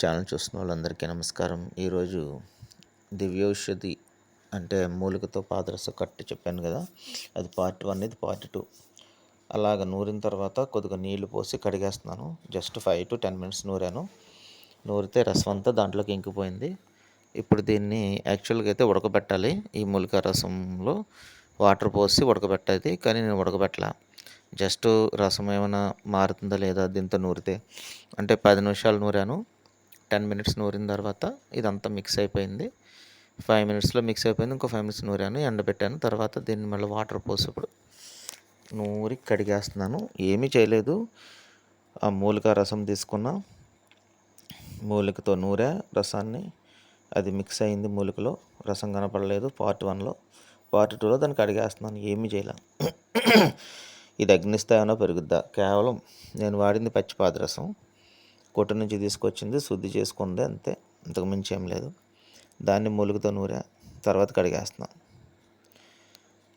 Channel చూస్తున్న వాళ్ళందరికీ నమస్కారం. ఈరోజు దివ్యౌషధి అంటే మూలికతో పాదరస కట్టు చెప్పాను కదా అది పార్ట్ వన్ ఇది పార్ట్ టూ. అలాగ నూరిన తర్వాత కొద్దిగా నీళ్ళు పోసి కడిగేస్తున్నాను. Just five to ten minutes నూరాను. నూరితే రసం అంతా దాంట్లోకి ఇంకిపోయింది. ఇప్పుడు దీన్ని యాక్చువల్గా అయితే ఉడకబెట్టాలి. ఈ మూలిక రసంలో వాటర్ పోసి ఉడకబెట్టేది కానీ నేను ఉడకబెట్టలా. జస్ట్ రసం ఏమైనా మారుతుందా లేదా దీంతో నూరితే. అంటే పది నిమిషాలు నూరాను. టెన్ మినిట్స్ నూరిన తర్వాత ఇదంతా మిక్స్ అయిపోయింది. ఫైవ్ మినిట్స్లో మిక్స్ అయిపోయింది. ఇంకో ఫైవ్ మినిట్స్ నూరాను ఎండబెట్టాను తర్వాత దీన్ని మళ్ళీ వాటర్ పోసి ఇప్పుడు నూరి కడిగేస్తున్నాను. ఏమీ చేయలేదు. ఆ మూలిక రసం తీసుకున్న. మూలికతో నూరా రసాన్ని. అది మిక్స్ అయింది మూలికలో. రసం కనపడలేదు పార్ట్ వన్లో పార్ట్ టూలో దాన్ని కడిగేస్తున్నాను. ఏమీ చేయలే. ఇది అగ్నిస్థాయిలో పెరుగుద్దా? కేవలం నేను వాడింది పచ్చి రసం కొట్టు నుంచి తీసుకొచ్చింది శుద్ధి చేసుకుంది అంతే. ఇంతకు మించి ఏం లేదు. దాన్ని మూలికతో నూరా తర్వాత కడిగేస్తున్నాం.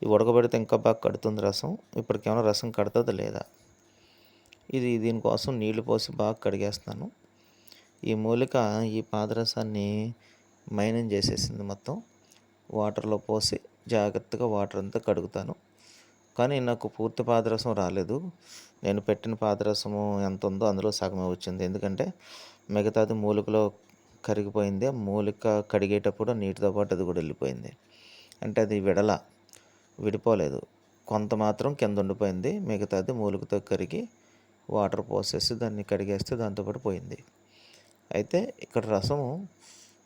ఇది ఉడకబెడితే ఇంకా బాగా కడుతుంది రసం. ఇప్పటికేమైనా రసం కడుతుందా లేదా? ఇది దీనికోసం నీళ్ళు పోసి బాగా కడిగేస్తున్నాను. ఈ మూలిక ఈ పాదరసాన్ని మైనం చేసేసింది మొత్తం. వాటర్లో పోసి జాగ్రత్తగా వాటర్ అంతా కడుగుతాను. కానీ నాకు పూర్తి పాదరసం రాలేదు. నేను పెట్టిన పాదరసము ఎంత ఉందో అందులో సగమే వచ్చింది. ఎందుకంటే మిగతాది మూలికలో కరిగిపోయింది. మూలిక కడిగేటప్పుడు నీటితో పాటు అది కూడా వెళ్ళిపోయింది. అంటే అది విడల విడిపోలేదు. కొంత మాత్రం కింద ఉండిపోయింది. మిగతాది మూలికతో కరిగి వాటర్ పోసేసి దాన్ని కడిగేస్తే దాంతోపాటు పోయింది. అయితే ఇక్కడ రసము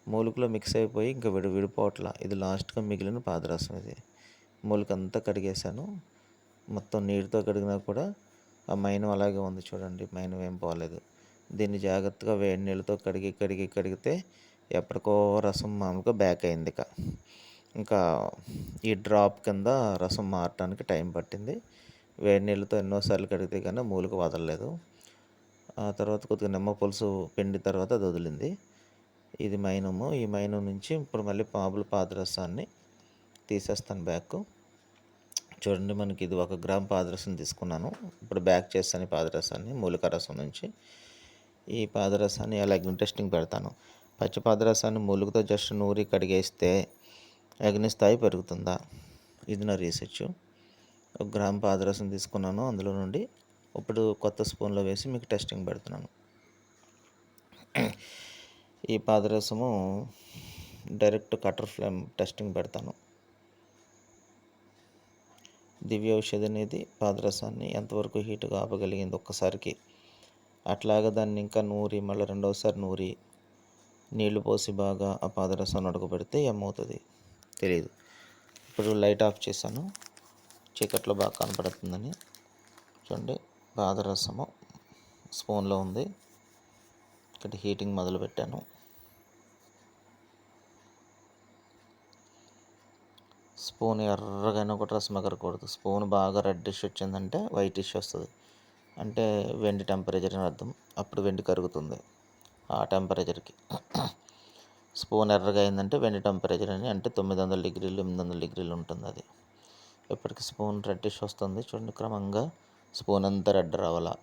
మూలికలో మిక్స్ అయిపోయి ఇంకా విడి విడిపోవట్లా. ఇది లాస్ట్గా మిగిలిన పాదరసం ఇది. మూలికంతా కడిగేశాను. మొత్తం నీటితో కడిగినా కూడా ఆ మైనం అలాగే ఉంది చూడండి మైనం ఏం పోలేదు. దీన్ని జాగ్రత్తగా వేడి నీళ్ళతో కడిగి కడిగి కడిగితే ఎప్పటికో రసం మామూలుగా బ్యాక్ అయింది ఇక. ఇంకా ఈ డ్రాప్ కింద రసం మారటానికి టైం పట్టింది. వేడి నీళ్ళతో ఎన్నోసార్లు కడిగితే కానీ మూలిక వదలలేదు. ఆ తర్వాత కొద్దిగా నిమ్మ పులుసు పిండి తర్వాత అది వదిలింది. ఇది మైనము. ఈ మైనం నుంచి ఇప్పుడు మళ్ళీ పాముల పాదరసాన్ని తీసేస్తాను బ్యాక్ చూడండి మనకి ఇది ఒక గ్రామ్ పాదరసం తీసుకున్నాను. ఇప్పుడు బ్యాక్ చేస్తాను ఈ పాదరసాన్ని మూలిక రసం నుంచి. ఈ పాదరసాన్ని అలా అగ్ని టెస్టింగ్ పెడతాను. పచ్చి పాదరసాన్ని మూలికతో జస్ట్ నూరి కడిగేస్తే అగ్ని స్థాయి పెరుగుతుందా? ఇది నా రీసెర్చ్. ఒక గ్రామ్ పాదరసం తీసుకున్నాను అందులో నుండి. ఇప్పుడు కొత్త స్పూన్లో వేసి మీకు టెస్టింగ్ పెడుతున్నాను. ఈ పాదరసము డైరెక్ట్ కటర్ ఫ్లేమ్ టెస్టింగ్ పెడతాను. దివ్య ఔషధి అనేది పాదరసాన్ని ఎంతవరకు హీట్గా ఆపగలిగింది ఒక్కసారికి. అట్లాగా దాన్ని ఇంకా నూరి మళ్ళీ రెండవసారి నూరి నీళ్ళు పోసి బాగా ఆ పాదరసాన్ని ఉడకబెడితే ఏమవుతుంది తెలియదు ఇప్పుడు లైట్ ఆఫ్ చేశాను. చీకట్లో బాగా కనపడుతుందని. చూడండి పాదరసము స్పూన్లో ఉంది. ఇక్కడ హీటింగ్ మొదలు పెట్టాను స్పూన్ ఎర్రగైనా కూడా రసం ఎగరకూడదు. స్పూన్ బాగా రెడ్డిష్ వచ్చిందంటే వైటిష్ వస్తుంది. అంటే వెండి టెంపరేచర్ అని అర్థం. అప్పుడు వెండి కరుగుతుంది ఆ టెంపరేచర్కి స్పూన్ ఎర్రగా అయిందంటే వెండి టెంపరేచర్ అని అంటే తొమ్మిది వందల డిగ్రీలు ఎనిమిది వందల డిగ్రీలు ఉంటుంది అది. ఇప్పటికి స్పూన్ రెడ్డిష్ వస్తుంది. చూడండి క్రమంగా స్పూన్ అంతా రెడ్ రావాలా.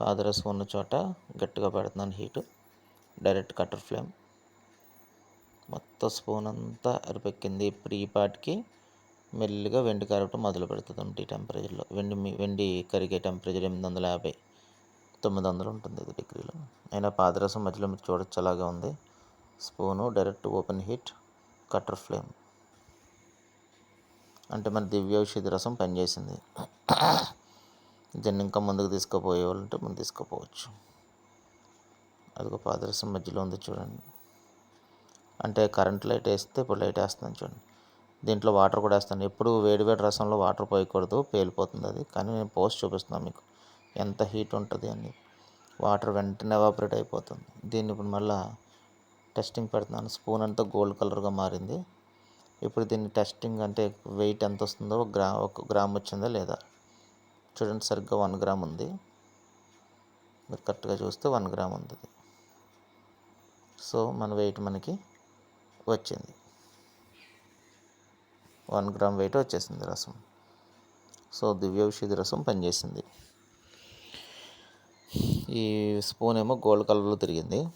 పాదరసం ఉన్న చోట గట్టిగా పెడుతున్నాను హీటు. డైరెక్ట్ కటర్ ఫ్లేమ్ మొత్తం స్పూన్ అంతా అరిపెక్కింది. ఇప్పుడు ఈ పాటికి మెల్లిగా వెండి కరగటం మొదలు పెడుతుంది ఈ టెంపరేచర్లో. వెండి వెండి కరిగే టెంపరేచర్ ఎనిమిది వందల యాభై తొమ్మిది వందలు ఉంటుంది ఇది డిగ్రీలో. అయినా పాదరసం మధ్యలో మీరు చూడొచ్చు అలాగే ఉంది. Spoon direct open heat cutter flame. అంటే మన దివ్య ఔషధి రసం పనిచేసింది. దీన్ని ఇంకా ముందుకు తీసుకుపోయే వాళ్ళంటే ముందు తీసుకుపోవచ్చు. అదిగో పాదరసం మధ్యలో ఉంది చూడండి. అంటే కరెంట్ లైట్ వేస్తే ఇప్పుడు లైట్ వేస్తున్నాను చూడండి. దీంట్లో వాటర్ కూడా వేస్తాను. ఎప్పుడు వేడివేడి రసంలో వాటర్ పోయకూడదు పేలిపోతుంది అది. కానీ నేను పోస్ట్ చూపిస్తున్నాను మీకు. ఎంత హీట్ ఉంటుంది అని. వాటర్ వెంటనే ఎవాపరేట్ అయిపోతుంది. దీన్ని ఇప్పుడు మళ్ళీ టెస్టింగ్ పెడుతున్నాను. స్పూన్ అంతా గోల్డ్ కలర్గా మారింది. ఇప్పుడు దీన్ని టెస్టింగ్ అంటే వెయిట్ ఎంత వస్తుందో ఒక గ్రా ఒక గ్రామ్ వచ్చిందా లేదా? చూడండి సరిగ్గా వన్ గ్రామ్ ఉంది. మీరు కరెక్ట్గా చూస్తే వన్ గ్రామ్ ఉంది. సో మన వెయిట్ మనకి వచ్చింది. వన్ గ్రామ్ వెయిట్ వచ్చేసింది రసం. సో దివ్య ఔషధి రసం పనిచేసింది. ఈ స్పూన్ ఏమో గోల్డ్ కలర్లో తిరిగింది.